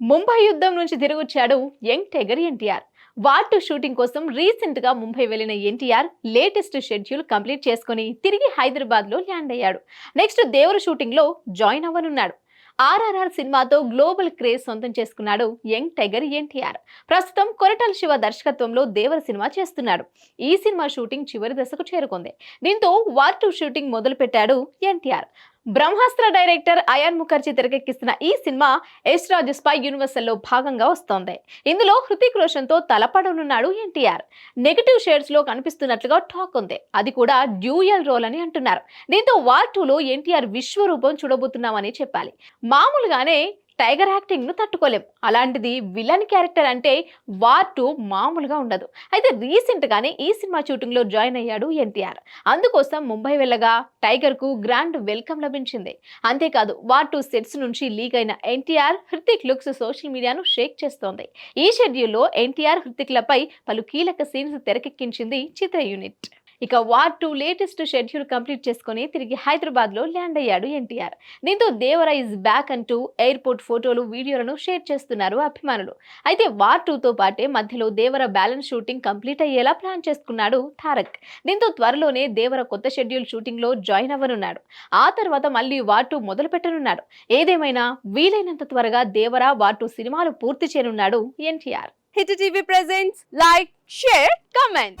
ముంబై యుద్ధం నుంచి తిరిగొచ్చాడు young tiger NTR. War two shooting కోసం రీసెంట్గా ముంబై వెళ్ళిన ఎన్టీఆర్ లేటెస్ట్ షెడ్యూల్ కంప్లీట్ చేసుకుని తిరిగి హైదరాబాద్లో ల్యాండ్ అయ్యాడు. నెక్స్ట్ దేవర షూటింగ్లో జాయిన్ అవ్వనున్నాడు. ఆర్ఆర్ఆర్ సినిమాతో గ్లోబల్ క్రేజ్ సొంతం చేసుకున్నాడు యంగ్ టైగర్ ఎన్టీఆర్. ప్రస్తుతం కొరటాల శివ దర్శకత్వంలో దేవర సినిమా చేస్తున్నాడు. ఈ సినిమా షూటింగ్ చివరి దశకు చేరుకుంది. దీంతో వార్ టూ షూటింగ్ మొదలుపెట్టాడు ఎన్టీఆర్. బ్రహ్మాస్త్ర డైరెక్టర్ అయాన్ ముఖర్జీ తెరకెక్కిస్తున్న ఈ సినిమా ఎస్ రాజు స్పై యూనివర్సల్లో భాగంగా వస్తోంది. ఇందులో హృతిక్ రోషన్తో తలపడనున్నాడు ఎన్టీఆర్. నెగిటివ్ షేడ్స్లో కనిపిస్తున్నట్లుగా టాక్ ఉంది. అది కూడా డ్యూయల్ రోల్ అని అంటున్నారు. దీంతో వార్ టూలో ఎన్టీఆర్ విశ్వరూపం చూడబోతున్నామని చెప్పాలి. మామూలుగానే టైగర్ యాక్టింగ్ను తట్టుకోలేం. అలాంటిది విలన్ క్యారెక్టర్ అంటే వార్ టూ మామూలుగా ఉండదు. అయితే రీసెంట్గానే ఈ సినిమా షూటింగ్లో జాయిన్ అయ్యాడు ఎన్టీఆర్. అందుకోసం ముంబై వెళ్ళగా టైగర్కు గ్రాండ్ వెల్కమ్ లభించింది. అంతేకాదు వార్ టూ సెట్స్ నుంచి లీక్ అయిన ఎన్టీఆర్ హృతిక్ లుక్స్ సోషల్ మీడియాను షేక్ చేస్తోంది. ఈ షెడ్యూల్లో ఎన్టీఆర్ హృతిక్లపై పలు కీలక సీన్స్ తెరకెక్కించింది చిత్ర యూనిట్. ఇక war two latest schedule complete చేసుకుని తిరిగి హైదరాబాద్లో ల్యాండ్ అయ్యాడు ఎన్టీఆర్. దీంతో దేవర ఇస్ బ్యాక్ అంటూ ఎయిర్పోర్ట్ ఫోటోలు వీడియోలను షేర్ చేస్తున్నారు అభిమానులు. అయితే వార్ టూతో పాటే మధ్యలో దేవర బ్యాలెన్స్ షూటింగ్ కంప్లీట్ అయ్యేలా ప్లాన్ చేసుకున్నాడు తారక్. దీంతో త్వరలోనే దేవర కొత్త షెడ్యూల్ షూటింగ్లో జాయిన్ అవ్వనున్నాడు. ఆ తర్వాత మళ్ళీ వార్ టూ మొదలు పెట్టనున్నాడు ఏదేమైనా వీలైనంత త్వరగా దేవర వార్ టూ సినిమాలు పూర్తి చేయనున్నాడు NTR. Hit TV presents like share comment.